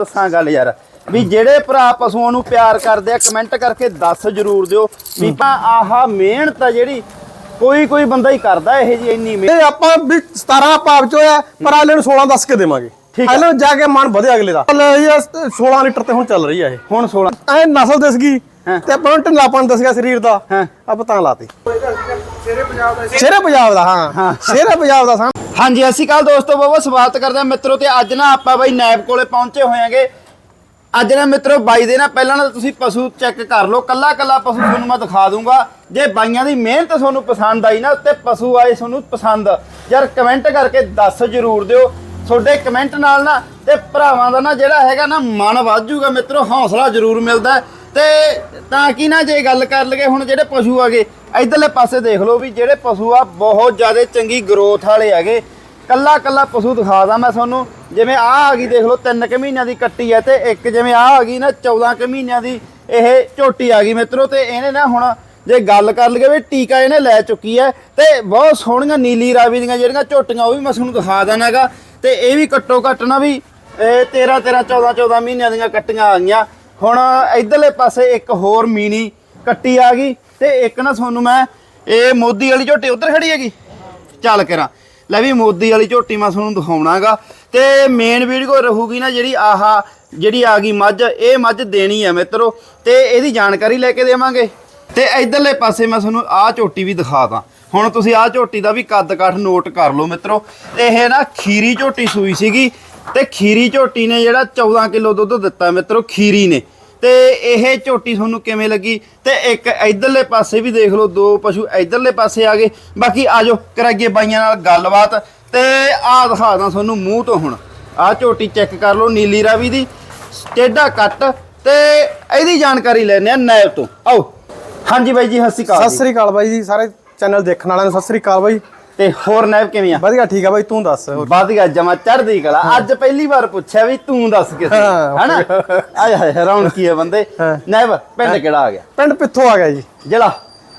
ਦੱਸਾਂ ਗੱਲ ਯਾਰ ਵੀ ਜਿਹੜੇ ਭਰਾ ਪਸ਼ੂਆਂ ਨੂੰ ਪਿਆਰ ਕਰਦੇ ਆ ਕਮੈਂਟ ਕਰਕੇ ਦੱਸ ਜਰੂਰ ਦਿਓ ਵੀ ਪਾ ਆਹਾ ਮਿਹਨਤ ਆ ਜਿਹੜੀ ਕੋਈ ਕੋਈ ਬੰਦਾ ਹੀ ਕਰਦਾ ਇਹ ਜੀ ਇੰਨੀ ਮਿਹਨਤ। ਇਹ ਆਪਾਂ ਵੀ 17 ਭਾਵ ਚ ਹੋਇਆ ਪਰ ਅਗਲੇ ਨੂੰ 16 ਦੱਸ ਕੇ ਦੇਵਾਂਗੇ। ਠੀਕ ਹੈ। ਜਾ ਕੇ ਮਨ ਵਧੇ ਅਗਲੇ ਦਾ। ਚੱਲ ਇਹ 16 ਲੀਟਰ ਤੇ ਹੁਣ ਚੱਲ ਰਹੀ ਆ ਇਹ। ਹੁਣ 16 ਐ ਨਸਲ ਦਿਸ ਗਈ ਹਾਂ। ਤੇ ਆਪਾਂ ਨੂੰ ਢਿੱਲਾਪਣ ਦਿਸ ਗਿਆ ਸਰੀਰ ਦਾ। ਹਾਂ। ਆਪਾਂ ਤਾਂ ਲਾਤੀ। ਸ਼ੇਰੇ ਪੰਜਾਬ ਦਾ ਹਾਂ ਹਾਂ। ਸ਼ੇਰੇ ਪੰਜਾਬ ਦਾ ਸਾਂ। ਹਾਂਜੀ ਅਸੀਂ ਕੱਲ ਦੋਸਤੋ, ਬਹੁਤ ਬਹੁਤ ਸਵਾਗਤ ਕਰਦੇ ਹਾਂ ਮਿੱਤਰੋ ਤੇ ਅੱਜ ਨਾ ਆਪਾਂ ਬਾਈ ਨੈਬ ਕੋਲੇ ਪਹੁੰਚੇ ਹੋਇਆਂਗੇ ਅੱਜ ਨਾ ਮਿੱਤਰੋ, ਬਾਈ ਦੇ ਨਾ ਪਹਿਲਾਂ ਨਾ ਤੁਸੀਂ ਪਸ਼ੂ ਚੈੱਕ ਕਰ ਲਓ, ਕੱਲਾ ਕੱਲਾ ਪਸ਼ੂ ਤੁਹਾਨੂੰ ਮੈਂ ਦਿਖਾ ਦੂੰਗਾ। ਜੇ ਬਾਈਆਂ ਦੀ ਮਿਹਨਤ ਤੁਹਾਨੂੰ ਪਸੰਦ ਆਈ ਨਾ ਉੱਤੇ ਪਸ਼ੂ ਆਏ ਤੁਹਾਨੂੰ ਪਸੰਦ। ਯਾਰ ਕਮੈਂਟ ਕਰਕੇ ਦੱਸ ਜਰੂਰ ਦਿਓ। ਤੁਹਾਡੇ ਕਮੈਂਟ ਨਾਲ ਨਾ ਤੇ ਭਰਾਵਾਂ ਦਾ ਨਾ ਜਿਹੜਾ ਹੈਗਾ ਨਾ ਮਨ ਵੱਧ ਜਾਊਗਾ ਮਿੱਤਰੋ, ਹੌਸਲਾ ਜਰੂਰ ਮਿਲਦਾ ਤੇ ਤਾਂ ਕਿ ਨਾ ਜੇ ਗੱਲ ਕਰ ਲਗੇ ਹੁਣ ਜਿਹੜੇ ਪਸ਼ੂ ਆਗੇ, ਇਧਰਲੇ ਪਾਸੇ ਦੇਖ ਲਓ ਵੀ ਜਿਹੜੇ ਪਸ਼ੂ ਆ ਬਹੁਤ ਜ਼ਿਆਦਾ ਚੰਗੀ ਗਰੋਥ ਵਾਲੇ ਹੈਗੇ। ਕੱਲਾ ਕੱਲਾ ਪਸ਼ੂ ਦਿਖਾ ਦਾਂ ਮੈਂ ਤੁਹਾਨੂੰ। ਜਿਵੇਂ ਆ ਆ ਗਈ ਦੇਖ ਲਓ 3 ਕੁ ਮਹੀਨਿਆਂ ਦੀ ਕੱਟੀ ਹੈ ਤੇ ਇੱਕ ਜਿਵੇਂ ਆ ਆ ਗਈ ਨਾ 14 ਕੁ ਮਹੀਨਿਆਂ ਦੀ ਇਹ ਝੋਟੀ ਆ ਗਈ ਮਿੱਤਰੋ ਤੇ ਇਹਨੇ ਨਾ ਹੁਣ ਜੇ ਗੱਲ ਕਰ ਲਈਏ ਵੀ ਟੀਕਾ ਇਹਨੇ ਲੈ ਚੁੱਕੀ ਹੈ ਤੇ ਬਹੁਤ ਸੋਹਣੀਆਂ ਨੀਲੀ ਰਾਵੀ ਦੀਆਂ ਜਿਹੜੀਆਂ ਝੋਟੀਆਂ, ਉਹ ਵੀ ਮੈਂ ਤੁਹਾਨੂੰ ਦਿਖਾ ਦਾਂਗਾ ਤੇ ਇਹ ਵੀ ਘੱਟੋ ਘੱਟ ਨਾ ਵੀ, ਇਹ 13 13 14 14 ਮਹੀਨਿਆਂ ਦੀਆਂ ਕੱਟੀਆਂ ਆ ਗਈਆਂ। ਹੁਣ ਇਧਰਲੇ ਪਾਸੇ ਇੱਕ ਹੋਰ ਮੀਨੀ ਕੱਟੀ ਆ ਗਈ ਤੇ ਇੱਕ ਨਾ ਤੁਹਾਨੂੰ ਮੈਂ, ਇਹ ਮੋਦੀ ਵਾਲੀ ਝੋਟੀ ਉਧਰ ਖੜੀ ਹੈਗੀ? ਚੱਲ ਕਰਾਂ। ਲੈ ਵੀ ਮੋਦੀ ਵਾਲੀ ਝੋਟੀ ਮੈਂ ਤੁਹਾਨੂੰ ਦਿਖਾਉਣਾਗਾ। ਤੇ ਮੇਨ ਵੀਡੀਓ ਰਹੂਗੀ ਨਾ ਜਿਹੜੀ ਆਹਾ, ਜਿਹੜੀ ਆ ਗਈ ਮੱਝ, ਇਹ ਮੱਝ ਦੇਣੀ ਹੈ ਮਿੱਤਰੋ। ਤੇ ਇਹਦੀ ਜਾਣਕਾਰੀ ਲੈ ਕੇ ਦੇਵਾਂਗੇ। ਤੇ ਇਧਰਲੇ ਪਾਸੇ ਮੈਂ ਤੁਹਾਨੂੰ ਆਹ ਝੋਟੀ ਵੀ ਦਿਖਾ ਦਾਂ। ਹੁਣ ਤੁਸੀਂ ਆਹ ਝੋਟੀ ਦਾ ਵੀ ਕੱਦ ਕਾਠ ਨੋਟ ਕਰ ਲਓ ਮਿੱਤਰੋ। ਇਹ ਨਾ ਖੀਰੀ ਝੋਟੀ ਸੂਈ ਸੀਗੀ। ਤੇ ਖੀਰੀ ਝੋਟੀ ਨੇ ਜਿਹੜਾ 14 ਕਿਲੋ ਦੁੱਧ ਦਿੱਤਾ ਮਿੱਤਰੋ, ਖੀਰੀ ਨੇ। ਤੇ ਇਹ ਝੋਟੀ ਤੁਹਾਨੂੰ ਕਿਵੇਂ ਲੱਗੀ? ਤੇ ਇੱਕ ਇਧਰਲੇ ਪਾਸੇ ਵੀ ਦੇਖ ਲਓ, ਦੋ ਪਸ਼ੂ ਇਧਰਲੇ ਪਾਸੇ ਆ ਗਏ। ਬਾਕੀ ਆਜੋ ਕਰਾਈਏ ਬਾਈਆਂ ਨਾਲ ਗੱਲਬਾਤ। ਤੇ ਆਹ ਦਿਖਾ ਦਾਂ ਤੁਹਾਨੂੰ ਮੂੰਹ ਤੋਂ ਹੁਣ। ਆਹ ਝੋਟੀ ਚੈੱਕ ਕਰ ਲਓ, ਨੀਲੀ ਰਾਵੀ ਦੀ, ਟੇਢਾ ਕੱਟ। ਤੇ ਇਹਦੀ ਜਾਣਕਾਰੀ ਲੈਣੇ ਆ ਨੈਬ ਤੋਂ। ਆਓ। ਹਾਂਜੀ ਬਾਈ ਜੀ, ਸਤਿ ਸ਼੍ਰੀ ਅਕਾਲ ਸਤਿ ਸ੍ਰੀ ਅਕਾਲ ਬਾਈ ਜੀ, ਸਾਰੇ ਚੈਨਲ ਦੇਖਣ ਵਾਲਿਆਂ ਨੂੰ ਸਤਿ ਸ੍ਰੀ ਅਕਾਲ ਬਾਈ। ਤੇ ਹੋਰ ਨੈਬ ਕਿਵੇਂ ਆ? ਵਧੀਆ ਠੀਕ ਆ ਬਾਈ ਤੂੰ ਦੱਸ ਵਧੀਆ ਜਮਾ ਚੜਦੀ ਕਲਾ। ਅੱਜ ਪਹਿਲੀ ਵਾਰ ਪੁੱਛਿਆ ਵੀ ਤੂੰ ਦੱਸ ਕਿਸੇ। ਹਨਾ? ਆਏ ਹਾਏ ਹੈਰਾਨ ਕੀ ਹੈ ਬੰਦੇ। ਨੈਬ ਪਿੰਡ ਕਿਹੜਾ ਆ ਗਿਆ? ਪਿੰਡ ਪਿੱਥੋਂ ਆ ਗਿਆ ਜੀ। ਜ਼ਿਲ੍ਹਾ?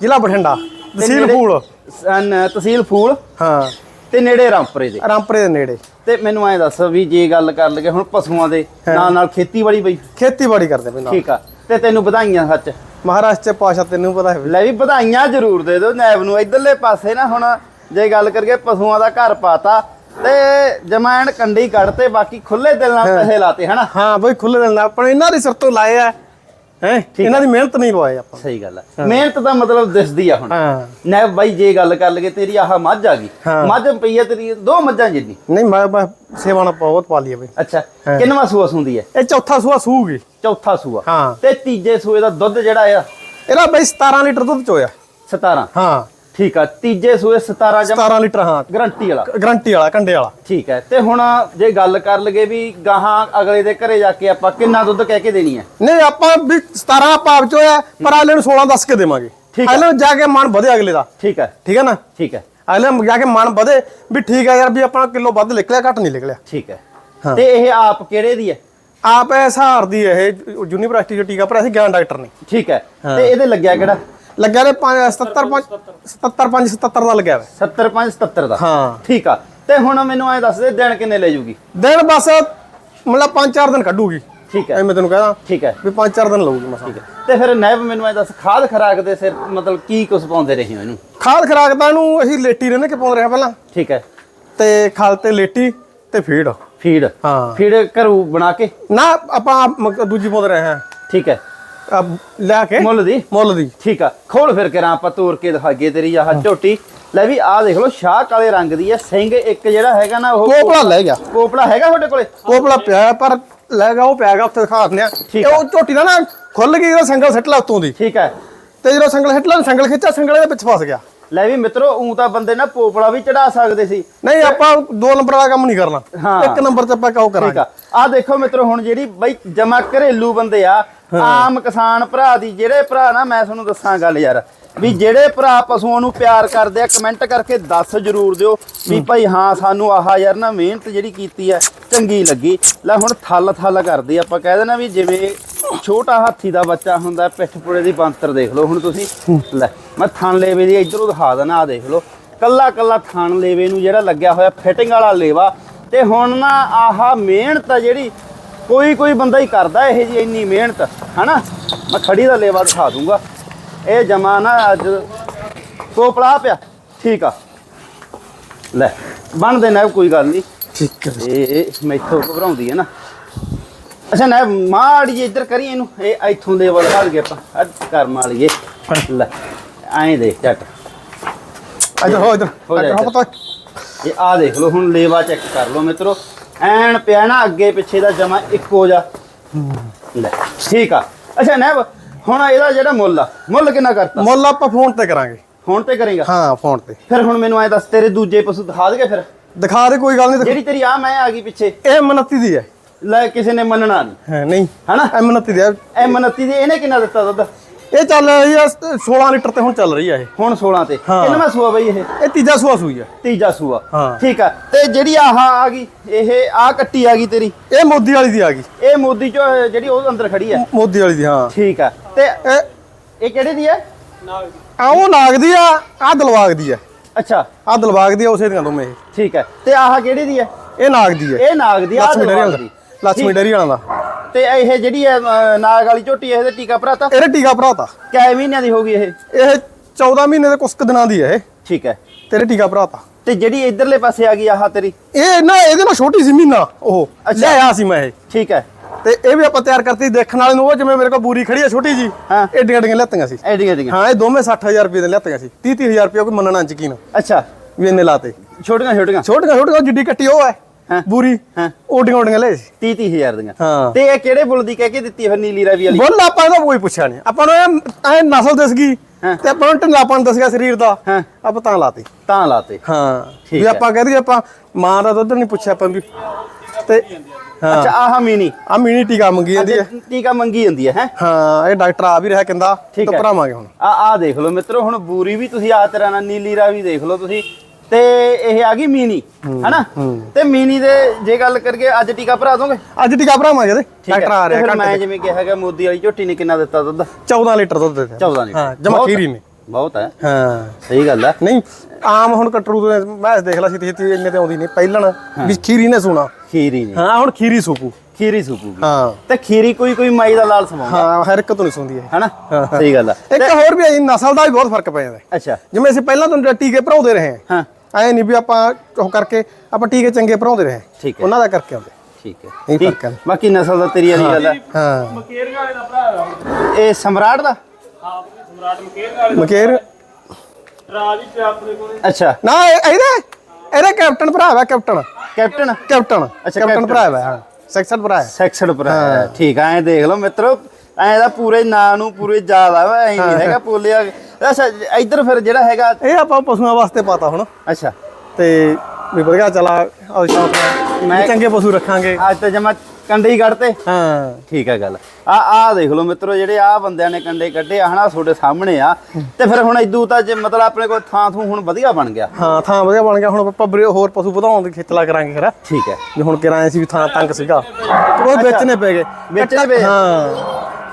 ਜ਼ਿਲ੍ਹਾ ਬਠਿੰਡਾ। ਤਹਿਸੀਲ ਫੂਲ। ਤਹਿਸੀਲ ਫੂਲ? ਹਾਂ। ਤੇ ਨੇੜੇ ਰਾਮਪੁਰੇ ਦੇ। ਰਾਮਪੁਰੇ ਦੇ ਨੇੜੇ। ਤੇ ਮੈਨੂੰ ਐਂ ਦੱਸ ਵੀ ਜੇ ਗੱਲ ਕਰ ਲਗੇ ਹੁਣ ਪਸ਼ੂਆਂ ਦੇ ਨਾਲ ਨਾਲ ਖੇਤੀਬਾੜੀ ਬਈ। ਖੇਤੀਬਾੜੀ ਕਰਦੇ ਨਾਲ। ਠੀਕ ਆ। ਤੇ ਤੈਨੂੰ ਵਧਾਈਆਂ ਸੱਚ। ਮਹਾਰਾਸ਼ਟਰ ਚ ਪਾਸ਼ਾ ਤੈਨੂੰ ਪਤਾ ਹੈ ਲੈ ਵੀ ਵਧਾਈਆਂ ਜ਼ਰੂਰ ਦੇ ਦਿਓ ਨੈਬ ਨੂੰ। ਇਧਰਲੇ ਪਾਸੇ ਨਾ ਹੁਣ ਜੇ ਗੱਲ ਕਰੀਏ ਪਸ਼ੂਆਂ ਦਾ ਘਰ ਪਾਤਾ ਤੇ ਜਮਾਇਣ ਕੰਡੀ ਕੱਢਤੇ ਬਾਕੀ ਖੁੱਲੇ ਦਿਲ ਨਾਲ ਪੈਸੇ ਲਾਤੇ ਹਨਾ? ਹਾਂ ਬਈ ਖੁੱਲੇ ਦਿਲ ਨਾਲ। ਆਪਾਂ ਨੇ ਇਹਨਾਂ ਦੀ ਸਿਰ ਤੋਂ ਲਾਏ ਆ। ਹੈ? ਇਹਨਾਂ ਦੀ ਮਿਹਨਤ ਨਹੀਂ ਪਵਾਏ ਆਪਾਂ। ਸਹੀ ਗੱਲ ਹੈ। ਮਿਹਨਤ ਦਾ ਮਤਲਬ ਦਿਸਦੀ ਆ ਹੁਣ। ਹਾਂ। ਨੈਬ ਬਾਈ ਜੇ ਗੱਲ ਕਰ ਲਗੇ ਤੇਰੀ ਆਹ ਮੱਝ ਆ ਗਈ। ਮੱਝ ਪਈ ਆ ਤੇਰੀ ਦੋ ਮੱਝਾਂ ਜਿੰਨੀ ਨਹੀਂ ਮੈਂ ਮੈਂ ਸੇਵਾ ਨਾਲ ਬਹੁਤ ਪਾ ਲਈ ਆ ਬਈ। ਅੱਛਾ ਕਿੰਨਵਾ ਸੂਆ ਸੁੰਦੀ ਹੈ ਇਹ ਚੌਥਾ ਸੂਆ ਸੂਗੀ ਚੌਥਾ ਸੂਆ। ਹਾਂ। ਤੇ ਤੀਜੇ ਸੂਏ ਦਾ ਦੁੱਧ ਜਿਹੜਾ ਆ? ਇਹਦਾ ਬਈ 17 ਲੀਟਰ ਦੁੱਧ ਚੋਇਆ 17 ਹਾਂ। ਠੀਕ ਆ ਤੀਜੇ ਸੂਏ 17 ਜਮ 17 ਲੀਟਰ ਹਾਂ। ਗਰੰਟੀ ਵਾਲਾ। ਗਰੰਟੀ ਵਾਲਾ ਕੰਡੇ ਵਾਲਾ। ਠੀਕ ਹੈ ਤੇ ਹੁਣ ਜੇ ਗੱਲ ਕਰ ਲਗੇ ਵੀ ਗਾਹਾਂ ਅਗਲੇ ਦੇ ਘਰੇ ਜਾ ਕੇ ਆਪਾਂ ਕਿੰਨਾ ਦੁੱਧ ਕਹਿ ਕੇ ਦੇਣੀ ਹੈ? ਨਹੀਂ ਆਪਾਂ ਵੀ 17 ਭਾਵ ਚ ਹੋਇਆ ਪਰ ਅਗਲੇ ਨੂੰ 16 ਦੱਸ ਕੇ ਦੇਵਾਂਗੇ। ਠੀਕ ਹੈ। ਅਗਲੇ ਜਾ ਕੇ ਮਨ ਵਧੇ ਅਗਲੇ ਦਾ। ਠੀਕ ਹੈ। ਠੀਕ ਹੈ ਨਾ? ਠੀਕ ਹੈ। ਅਗਲੇ ਜਾ ਕੇ ਮਨ ਵਧੇ ਵੀ ਠੀਕ ਹੈ ਯਾਰ ਵੀ ਆਪਣਾ ਕਿਲੋ ਵੱਧ ਨਿਕਲਿਆ ਘੱਟ ਨਹੀਂ ਨਿਕਲਿਆ। ਠੀਕ ਹੈ। ਹਾਂ। ਤੇ ਇਹ ਆਪ ਕਿਹੜੇ ਦੀ ਹੈ? ਆਪ ਇਹ ਸਹਾਰ ਦੀ ਇਹ ਯੂਨੀਵਰਸਿਟੀ ਚ ਟੀਕਾ ਭਰਿਆ ਸੀ ਗਿਆਨ ਡਾਕਟਰ ਨੇ। ਠੀਕ ਹੈ। ਤੇ ਇਹਦੇ ਲੱਗਿਆ ਕਿਹੜਾ? ਲੱਗਿਆ ਨੇ 77 77 5 77 ਦਾ ਲੱਗਿਆ ਵਾ। 75 77 ਦਾ। ਹਾਂ। ਠੀਕ ਆ। ਤੇ ਹੁਣ ਮੈਨੂੰ ਐ ਦੱਸ ਦੇ ਦਿਨ ਕਿੰਨੇ ਲੈ ਜੂਗੀ? ਦਿਨ ਬਸ ਮਤਲਬ 5-4 ਦਿਨ ਕੱਢੂਗੀ। ਠੀਕ ਹੈ। ਐ ਮੈਂ ਤੈਨੂੰ ਕਹਦਾ ਠੀਕ ਹੈ। ਵੀ 5-4 ਦਿਨ ਲਊਗੀ ਮਸਾਂ ਠੀਕ ਹੈ। ਤੇ ਫਿਰ ਨੈਬ ਮੈਨੂੰ ਐ ਦੱਸ ਖਾਦ ਖਰਾਕ ਦੇ ਸਿਰ ਮਤਲਬ ਕੀ ਕੁਝ ਪਾਉਂਦੇ ਰਹੇ ਹੋ ਇਹਨੂੰ? ਖਾਦ ਖਰਾਕ ਤਾਂ ਇਹਨੂੰ ਅਸੀਂ ਲੇਟੀ ਰਹਿੰਦੇ ਕਿ ਪਾਉਂਦੇ ਰਿਹਾ ਪਹਿਲਾਂ। ਠੀਕ ਹੈ। ਤੇ ਖਲ ਤੇ ਲੇਟੀ ਤੇ ਫੀਡ। ਫੀਡ। ਹਾਂ। ਫੀਡ ਘਰੂ ਬਣਾ ਕੇ? ਨਾ ਆਪਾਂ ਦੂਜੀ ਪਾਉਂਦੇ ਰਹੇ ਹਾਂ। ਠੀਕ ਹੈ। ਲੈ ਕੇ? ਮੁੱਲ ਦੀ? ਮੁੱਲ ਦੀ। ਠੀਕ ਆ। ਖੋਲ ਫਿਰ ਕੇ ਰਾਂ ਆਪਾਂ ਤੋੜ ਕੇ ਦਿਖਾਈਏ ਤੇਰੀ ਆਹ ਝੋਟੀ। ਲੈ ਵੀ ਆਹ ਦੇਖ ਲਓ ਸ਼ਾਹ ਕਾਲੇ ਰੰਗ ਦੀ ਹੈ ਸਿੰਘ ਇੱਕ ਜਿਹੜਾ ਹੈਗਾ ਨਾ ਉਹ ਕੋਪਲਾ ਲੈ ਗਿਆ। ਕੋਪੜਾ ਹੈਗਾ ਤੁਹਾਡੇ ਕੋਲੇ? ਕੋਪਲਾ ਪਿਆ ਪਰ ਲੈ ਗਿਆ ਉਹ ਪਿਆ ਗਿਆ ਉੱਥੇ ਦਿਖਾ ਦਿੰਦੇ ਆ। ਠੀਕ ਤੇ ਉਹ ਝੋਟੀ ਦਾ ਨਾ ਖੁੱਲ ਗਈ ਉਹਦਾ ਸੰਗਲ ਸੱਟ ਲਾ ਉੱਤੋਂ ਦੀ। ਠੀਕ ਹੈ ਤੇ ਜਦੋਂ ਸੰਗਲ ਸੱਟ ਲਾ ਸੰਗਲ ਖਿੱਚਿਆ ਸੰਗਲ ਦੇ ਵਿੱਚ ਫਸ ਗਿਆ। ਲੈ ਵੀ ਮਿੱਤਰੋ ਉਂ ਤਾਂ ਬੰਦੇ ਨਾ ਪੋਪੜਾ ਵੀ ਚੜਾ ਸਕਦੇ ਸੀ। ਨਹੀਂ ਆਪਾਂ ਦੋ ਨੰਬਰ ਵਾਲਾ ਕੰਮ ਨਹੀਂ ਕਰਨਾ। ਹਾਂ। ਇੱਕ ਨੰਬਰ ਤੇ ਆਪਾਂ ਕਾਉ ਠੀਕ ਕਰਾਂਗੇ? ਆ ਆ ਦੇਖੋ ਮਿੱਤਰੋ ਹੁਣ ਜਿਹੜੀ ਬਈ ਜਮਾ ਘਰੇਲੂ ਬੰਦੇ ਆ ਆਮ ਕਿਸਾਨ ਭਰਾ ਦੀ ਜਿਹੜੇ ਭਰਾ ਨਾ ਮੈਂ ਤੁਹਾਨੂੰ ਦੱਸਾਂ ਗੱਲ ਯਾਰ ਵੀ ਜਿਹੜੇ ਭਰਾ ਪਸ਼ੂਆਂ ਨੂੰ ਪਿਆਰ ਕਰਦੇ ਆ ਕਮੈਂਟ ਕਰਕੇ ਦੱਸ ਜਰੂਰ ਦਿਓ ਵੀ ਭਾਈ ਹਾਂ ਸਾਨੂੰ ਆਹ ਯਾਰ ਨਾ ਮਿਹਨਤ ਜਿਹੜੀ ਕੀਤੀ ਆ ਚੰਗੀ ਲੱਗੀ। ਲੈ ਹੁਣ ਥੱਲ ਥੱਲ ਕਰਦੀ ਆਪਾਂ ਕਹਿ ਦੇਣਾ ਵੀ ਜਿਵੇਂ ਛੋਟਾ ਹਾਥੀ ਦਾ ਬੱਚਾ ਹੁੰਦਾ ਪਿੱਠ ਪੁੜੇ ਦੀ ਬੰਤਰ ਦੇਖ ਲਓ ਹੁਣ ਤੁਸੀਂ। ਲੈ ਮੈਂ ਥਣ ਲੇਵੇ ਦੀ ਇਧਰੋਂ ਦਿਖਾ ਦੇਣਾ ਆ ਦੇਖ ਲਓ। ਕੱਲਾ ਕੱਲਾ ਥਣ ਲੇਵੇ ਨੂੰ ਜਿਹੜਾ ਲੱਗਿਆ ਹੋਇਆ ਫਿਟਿੰਗ ਵਾਲਾ ਲੇਵਾ। ਤੇ ਹੁਣ ਨਾ ਆਹ ਮਿਹਨਤ ਆ ਜਿਹੜੀ ਕੋਈ ਕੋਈ ਬੰਦਾ ਹੀ ਕਰਦਾ ਇਹ ਜੀ ਇੰਨੀ ਮਿਹਨਤ ਹਨਾ? ਮੈਂ ਖੜੀ ਦਾ ਲੇਵਾ ਦਿਖਾ ਦੂੰਗਾ। ਇਹ ਜਮਾ ਨਾ ਅੱਜ ਕੋਪਲਾ ਪਿਆ ਠੀਕ ਆ। ਲੈ ਬਣ ਦੇਣਾ ਕੋਈ ਗੱਲ ਨਹੀਂ ਠੀਕ ਹੈ ਇਹ ਮੈਥੋਂ ਘਬਰਾਉਂਦੀ ਹੈ ਨਾ। ਅੱਛਾ ਨਾ ਮਾੜੀ ਜਿਹੀ ਇੱਧਰ ਕਰੀ ਇਹਨੂੰ। ਇਹ ਇੱਥੋਂ ਦੇ ਵੱਲ ਹਾਲ ਗਏ ਆਪਾਂ। ਅੱਧ ਕਰ ਮਾਲੀਏ। ਲੈ ਐਂ ਦੇਖ ਝੱਟ ਇੱਧਰ ਹੋ ਇੱਧਰ। ਹੋ ਜਾ ਇੱਧਰ ਇਹ ਆ ਦੇਖ ਲਓ ਹੁਣ ਲੇਵਾ ਚੈੱਕ ਕਰ ਲਓ ਮਿੱਤਰੋ। ਐਨ ਪਿਆ ਨਾ ਅੱਗੇ ਪਿੱਛੇ ਦਾ ਜਮਾ ਇੱਕੋ ਜਾ ਲੈ ਠੀਕ ਆ। ਅੱਛਾ ਨੈਬ ਹੁਣ ਇਹਦਾ ਜਿਹੜਾ ਮੁੱਲ ਆ ਮੁੱਲ ਕਿੰਨਾ ਕਰਤਾ? ਮੁੱਲ ਆਪਾਂ ਫੋਨ ਤੇ ਕਰਾਂਗੇ। ਹੁਣ ਤੇ ਕਰੇਗਾ? ਹਾਂ ਫੋਨ ਤੇ। ਫਿਰ ਹੁਣ ਮੈਨੂੰ ਐ ਦੱਸ ਤੇਰੇ ਦੂਜੇ ਪਸ਼ੂ ਦਿਖਾ ਦੇਗੇ ਫਿਰ। ਦਿਖਾ ਦੇ ਕੋਈ ਗੱਲ ਨਹੀਂ ਜਿਹੜੀ ਤੇਰੀ ਆ ਮੈਂ ਆ ਗਈ ਪਿੱਛੇ। ਇਹ ਮਨਤੀ ਦੀ ਹੈ। ਲੈ ਕਿਸੇ ਨੇ ਮੰਨਣਾ ਨਹੀਂ ਹੈ ਨਹੀਂ। ਹਨਾ? ਇਹ ਮਨਤੀ ਦੀ ਹੈ ਐ ਮਨੱਤੀ ਦੇ ਇਹਨੇ ਕਿੰਨਾ ਦਿੱਤਾ ਦੁੱਧ? ਇਹ ਚੱਲ ਰਹੀ ਹੈ 16 ਲੀਟਰ ਤੇ ਹੁਣ ਚੱਲ ਰਹੀ ਹੈ ਇਹ। ਹੁਣ 16 ਤੇ। ਹਾਂ। ਕਿੰਨਾ ਸੂਆ ਬਈ ਇਹ? ਇਹ ਤੀਜਾ ਸੂਆ ਸੂਈ ਹੈ ਤੀਜਾ ਸੂਆ। ਹਾਂ। ਠੀਕ ਆ। ਤੇ ਜਿਹੜੀ ਆਹ ਆ ਗਈ ਇਹ ਆ ਕੱਟੀ ਆ ਗਈ ਤੇਰੀ? ਇਹ ਮੋਦੀ ਵਾਲੀ ਦੀ ਆ ਗਈ। ਇਹ ਮੋਦੀ ਚੋਂ ਜਿਹੜੀ ਉਹ ਅੰਦਰ ਖੜੀ ਆ? ਮੋਦੀ ਵਾਲੀ ਦੀ ਹਾਂ। ਠੀਕ ਆ। ਤੇ ਇਹ ਇਹ ਕਿਹੜੇ ਦੀ ਹੈ ਆ ਉਹ ਨਾਗ ਦੀ ਆ ਆ ਦਲਵਾਗ ਦੀ ਆ। ਅੱਛਾ। ਆ ਦਲਵਾਗ ਦੀ ਆ ਉਸੇ ਦੀਆਂ ਦੋਵੇਂ ਇਹ। ਠੀਕ ਹੈ ਤੇ ਆਹ ਕਿਹੜੀ ਦੀ ਹੈ ਇਹ ਨਾਗ ਦੀ ਹੈ ਇਹ ਨਾਗ ਦੀ ਆ ਦਲਵਾਗ ਦੀ। ਲక్ష్ਮੀ ਡੇਰੀ ਵਾਲਾ ਦਾ ਤੇ ਇਹ ਜਿਹੜੀ ਹੈ ਨਾਗ ਵਾਲੀ ਝੋਟੀ ਇਹਦੇ ਟੀਕਾ ਭਰਾਤਾ? ਇਹਦੇ ਟੀਕਾ ਭਰਾਤਾ। ਕਿੰਨੇ ਮਹੀਨਿਆਂ ਦੀ ਹੋ ਗਈ ਇਹ? ਇਹ 14 ਮਹੀਨੇ ਦੇ ਕੁਛ ਕੁ ਦਿਨਾਂ ਦੀ ਹੈ ਇਹ। ਠੀਕ ਹੈ। ਤੇਰੇ ਟੀਕਾ ਭਰਾਤਾ। ਤੇ ਜਿਹੜੀ ਇਧਰਲੇ ਪਾਸੇ ਆ ਗਈ ਆਹ ਤੇਰੀ? ਇਹ ਨਾ ਇਹਦੇ ਨਾਲ ਛੋਟੀ ਸੀ ਮਹੀਨਾ ਉਹ। ਅੱਛਾ। ਲਿਆਇਆ ਸੀ ਮੈਂ ਇਹ। ਠੀਕ ਹੈ। ਤੇ ਇਹ ਵੀ ਆਪਾਂ ਤਿਆਰ ਕਰਤੀ ਦੇਖਣ ਵਾਲੇ ਨੂੰ ਉਹ ਜਿਵੇਂ ਮੇਰੇ ਕੋਲ ਬੂਰੀ ਖੜੀ ਆ ਛੋਟੀ ਜੀ ਹਾਂ। ਏਡੀਆਂ ਏਡੀਆਂ ਲੈਤੀਆਂ ਸੀ। ਐਡੀਆਂ ਐਡੀਆਂ। ਹਾਂ ਇਹ ਦੋਵੇਂ 60000 ਰੁਪਏ ਦੇ ਲੈਤੀਆਂ ਸੀ। 30 30000 ਰੁਪਏ ਕੋਈ ਮੰਨਣਾ ਯਕੀਨ। ਅੱਛਾ। ਵੀ ਇਹਨੇ ਲਾਤੇ। ਛੋਟੀਆਂ ਛੋਟੀਆਂ। ਛੋਟੀਆਂ ਛੋਟੀਆਂ ਜਿੱਡੀ ਕੱਟੀ ਉਹ ਹਾਂ। ਬੂਰੀ। ਓਡੀਆਂ ਓਡੀਆਂ ਲੈ ਸੀ 30 30000 ਦੀਆਂ। ਤੇ ਇਹ ਕਿਹੜੇ ਬੁੱਲ ਦੀ ਕਹਿ ਕੇ ਦਿੱਤੀ ਫਿਰ ਨੀਲੀ ਰਾਵੀ ਵਾਲੀ? ਬੋਲ ਆਪਾਂ ਇਹਦਾ ਕੋਈ ਪੁੱਛਿਆ ਨਹੀਂ ਆਪਾਂ ਨੂੰ ਇਹ ਐ ਨਸਲ ਦਿਸ ਗਈ। ਤੇ ਆਪਾਂ ਨੂੰ ਢਿੱਲਾਪਣ ਦੱਸ ਗਿਆ ਸਰੀਰ ਦਾ। ਹਾਂ। ਆਪਾਂ ਤਾਂ ਲਾਤੀ। ਤਾਂ ਲਾਤੇ। ਹਾਂ। ਵੀ। ਆਪਾਂ ਕਹਿ ਦਈਏ ਆਪਾਂ ਮਾਂ ਦਾ ਦੁੱਧ ਨਹੀਂ ਪੁੱਛਿਆ ਆਪਾਂ ਵੀ। ਤੇ ਅੱਛਾ ਆਹ ਮੀਨੀ ਆ ਮੀਨੀ ਟੀਕਾ ਮੰਗੀ ਜਾਂਦੀ ਹੈ। ਟੀਕਾ ਮੰਗੀ ਜਾਂਦੀ ਹੈ ਹੈ? ਹਾਂ ਇਹ ਡਾਕਟਰ ਆ ਵੀ ਰਿਹਾ ਕਹਿੰਦਾ। ਤਾਂ। ਭਰਾਵਾਂਗੇ ਹੁਣ। ਆ ਆ ਦੇਖ ਲਓ ਮਿੱਤਰੋ ਹੁਣ ਬੂਰੀ ਵੀ ਤੁਸੀਂ ਆ ਤਰ੍ਹਾਂ ਨਾਲ ਨੀਲੀ ਰਾਵੀ ਦੇਖ ਲਓ ਤੁਸੀਂ। ਤੇ ਇਹ ਆ ਗਈ ਮੀਨੀ ਹਨਾ? ਤੇ ਮੀਨੀ ਦੇ ਜੇ ਗੱਲ ਕਰੀਏ ਅੱਜ ਟੀਕਾ ਭਰਾ ਦੋਗੇ? ਅੱਜ ਟੀਕਾ ਤੇ ਠੀਕ ਹੈ। ਡਾਕਟਰ ਆ ਤੇ ਰਿਹਾ ਮੈਂ ਜਿਵੇਂ ਕਿਹਾ ਹੈਗਾ ਮੋਦੀ ਵਾਲੀ ਝੋਟੀ ਨੇ ਕਿੰਨਾ ਦਿੱਤਾ ਦੁੱਧ? 14 ਲੀਟਰ ਦੁੱਧ ਦੇ 14 ਲੀਟਰ। ਹਾਂ ਜਮਾ ਖੀਰੀ ਹੈ। ਨੇ। ਬਹੁਤ ਹੈ। ਹਾਂ। ਸਹੀ ਗੱਲ ਹੈ। ਨਹੀਂ ਆਮ ਹੁਣ ਕਟਰੂ ਦੇ ਮੈਂ ਦੇਖ ਲਾ ਸੀ ਤੇ ਇੰਨੇ ਤੇ ਆਉਂਦੀ ਨਹੀਂ। ਪਹਿਲਣ ਵੀ ਖੀਰੀ ਨੇ ਸੁਣਾ। ਖੀਰੀ ਨੇ। ਹਾਂ ਹੁਣ ਖੀਰੀ ਸੂਪੂ। ਖੀਰੀ ਸੂਪੂਗੀ ਹਾਂ। ਤੇ ਖੀਰੀ ਕੋਈ ਕੋਈ ਮਾਈ ਦਾ ਲਾਲ ਸਮਾਉਂਦਾ। ਹਾਂ ਹਰ ਇੱਕ ਤੋਂ ਨਹੀਂ ਸੁਣਦੀ ਇਹ। ਹਨਾ? ਸਹੀ ਗੱਲ ਹੈ। ਇੱਕ ਹੋਰ ਵੀ ਹੈ ਨਸਲ ਦਾ ਵੀ ਬਹੁਤ ਫ਼ਰਕ ਪੈ ਜਾਂਦਾ। ਹੈ। ਅੱਛਾ। ਜਿਵੇਂ ਅਸੀਂ ਪਹਿਲਾਂ ਤੋਂ ਟੀਕੇ ਭਰਾਉਂਦੇ ਰਹੇ। ਹਾਂ ਹਾਂ। ਐ ਨਹੀਂ ਵੀ ਆਪਾਂ ਉਹ ਕਰਕੇ ਆਪਾਂ ਟੀਕੇ ਚੰਗੇ ਭਰਾਉਂਦੇ ਰਹੇ। ਠੀਕ ਹੈ। ਉਹਨਾਂ ਦਾ ਕਰਕੇ ਆਉਂਦੇ। ਠੀਕ ਹੈ। ਇਹ। ਫ਼ਰਕ ਹੈ। ਬਾਕੀ ਨਸਲ ਦਾ ਤੇਰੀ ਵਾਲੀ ਗੱਲ ਹੈ। ਹਾਂ। ਮਕੇਰੀਆਂ ਵਾਲੇ ਦਾ ਭਰਾ ਇਹ ਸਮਰਾਟ ਦਾ? ਹਾਂ ਸਮਰਾਟ ਮਕੇਰੀਆਂ ਵਾਲੇ ਮਕੇਰ? ਰਾਜ ਹੀ ਆਪਣੇ ਕੋਲੇ। ਅੱਛਾ। ਨਾ ਇਹ- ਇਹਦੇ? ਇਹਦੇ ਕੈਪਟਨ ਭਰਾ ਵਾ ਕੈਪਟਨ। ਕੈਪਟਨ? ਕੈਪਟਨ। ਅੱਛਾ, ਕੈਪਟਨ। ਭਰਾ ਵਾ ਹਾਂ। ਸੈਕਸ਼ਨ ਭਰਾ ਹੈ। ਸੈਕਸ਼ਨ ਪਰ ਹੈ। ਠੀਕ ਐ ਦੇਖ ਲਓ ਮਿੱਤਰੋ। ਐ ਦਾ ਪੂਰੇ ਨਾਂ ਨੂੰ ਪੂਰੇ ਯਾਦ ਆ ਐ ਨਹੀਂ ਹੈਗਾ ਪੋਲਿਆ ਅੱਛਾ ਇੱਧਰ ਫਿਰ ਜਿਹੜਾ ਹੈਗਾ ਇਹ ਆਪਾਂ ਪਸ਼ੂਆਂ ਵਾਸਤੇ ਪਾਤਾ ਹੁਣ। ਅੱਛਾ। ਤੇ ਵੀ ਵਧੀਆ ਚਲਾ ਆ ਸ਼ੌਂਕ ਨਾਲ ਮੈਂ- ਚੰਗੇ ਪਸ਼ੂ ਰੱਖਾਂਗੇ। ਅੱਜ ਤੇ ਜਮਾ ਕੰਡੇ ਹੀ ਕੱਢਤੇ ਹਾਂ। ਠੀਕ ਆ ਗੱਲ। ਆ ਆ ਦੇਖ ਲਓ ਮਿੱਤਰੋ ਜਿਹੜੇ ਆ ਬੰਦਿਆਂ ਨੇ ਕੰਡੇ ਕੱਢੇ ਆ ਹਨਾ ਤੁਹਾਡੇ ਸਾਹਮਣੇ ਆ। ਤੇ ਫਿਰ ਹੁਣ ਇਦੂ ਤਾਂ ਜੇ ਮਤਲਬ ਆਪਣੇ ਕੋਲ ਥਾਂ ਥੂ ਹੁਣ ਵਧੀਆ ਬਣ ਗਿਆ। ਹਾਂ ਥਾਂ ਵਧੀਆ ਬਣ ਗਿਆ। ਹੁਣ ਆਪਾਂ ਬਰੇ ਹੋਰ ਪਸ਼ੂ ਵਧਾਉਣ ਦੀ ਖੇਚਲਾ ਕਰਾਂਗੇ ਖਰਾ ਠੀਕ ਹੈ। ਜੇ ਹੁਣ ਕਿਰਾਏ ਸੀ ਵੀ ਥਾਂ ਤੰਗ ਸੀਗਾ। ਉਹ ਵੇਚਣੇ ਪੈ ਗਏ। ਵੇਚਣੇ ਪਏ? ਹਾਂ।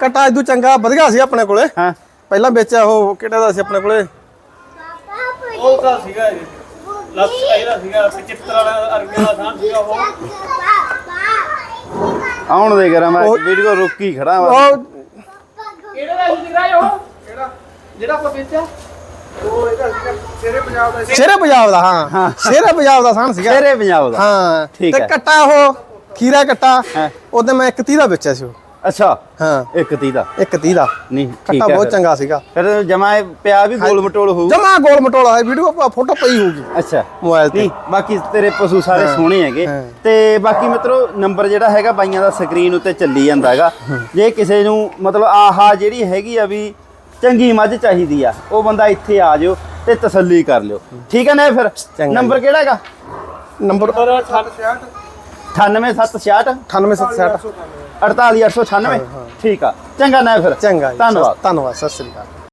ਕਟਾ ਇਦੂ ਚੰਗਾ ਵਧੀਆ ਸੀ ਆਪਣੇ ਕੋਲੇ। ਹਾਂ। ਪਹਿਲਾਂ ਵੇਚਿਆ ਉਹ ਕਿਹੜਾ ਦਾ ਸੀ ਆਪਣੇ ਕੋਲੇ? ਉਹ ਤਾਂ ਸੀਗਾ ਇਹ। ਲੱਤ ਇਹਦਾ ਸੀਗਾ 75 ਵਾਲਾ ਅਰਗੇ ਦਾ ਸਾਹ ਸੀਗਾ ਉਹ। ਆਉਣ ਦੇ ਕਰਾਂ ਮੈਂ ਵੀਡੀਓ ਰੋਕੀ ਖੜਾ ਵਾ। ਉਹ ਕਿਹੜਾ ਦਾ ਸੀਗਾ ਉਹ? ਕਿਹੜਾ? ਜਿਹੜਾ ਆਪਾਂ ਵੇਚਿਆ? ਸ਼ੇਰੇ ਪੰਜਾਬ ਦਾ ਹਾਂ। ਸ਼ੇਰੇ ਪੰਜਾਬ ਦਾ ਸਾਨ ਸੀਗਾ। ਤੇਰੇ ਪੰਜਾਬ ਦਾ। ਹਾਂ। ਠੀਕ ਤੇ ਹੈ। ਕੱਟਾ ਉਹ ਖੀਰਾ ਕੱਟਾ ਹਾਂ। ਉਹਦੇ ਮੈਂ ਇੱਕ 30 ਦਾ ਵੇਚਿਆ ਸੀ ਉਹ। ਅੱਛਾ ਹਾਂ। ਇੱਕ ਤੀ ਦਾ। ਇੱਕ 30 ਦਾ। ਨਹੀਂ ਠੀਕ ਹੈ ਬਹੁਤ। ਚੰਗਾ ਸੀਗਾ। ਫਿਰ ਜਮਾ ਇਹ ਪਿਆ ਵੀ ਗੋਲ ਮਟੋਲ ਹੋਊ। ਜਮਾ ਗੋਲ ਮਟੋਲਾ ਹੈ ਵੀਡੀਓ ਫੋਟੋ ਪਈ ਹੋਊਗੀ। ਅੱਛਾ। ਮੋਬਾਈਲ ਤੇ। ਬਾਕੀ ਤੇਰੇ ਪਸ਼ੂ ਸਾਰੇ ਸੋਹਣੇ ਹੈਗੇ। ਤੇ ਬਾਕੀ ਮਿੱਤਰੋ ਨੰਬਰ ਜਿਹੜਾ ਹੈਗਾ ਬਾਈਆਂ ਦਾ ਸਕਰੀਨ ਉੱਤੇ ਚੱਲੀ ਜਾਂਦਾ ਹੈਗਾ। ਜੇ ਕਿਸੇ ਨੂੰ ਮਤਲਬ ਆਹਾ ਜਿਹੜੀ ਹੈਗੀ ਆ ਵੀ ਚੰਗੀ ਮੱਝ ਚਾਹੀਦੀ ਆ ਉਹ ਬੰਦਾ ਇੱਥੇ ਆ ਜਾਓ ਤੇ ਤਸੱਲੀ ਕਰ ਲਿਓ। ਠੀਕ ਹੈ ਨਾ ਫਿਰ? ਨੰਬਰ ਕਿਹੜਾ ਹੈਗਾ? ਨੰਬਰ 98766 98767 48898 ਠੀਕ ਆ। ਚੰਗਾ ਨਾ ਫਿਰ ਚੰਗਾ ਜੀ ਧੰਨਵਾਦ। ਧੰਨਵਾਦ ਸਤਿ ਸ੍ਰੀ ਅਕਾਲ।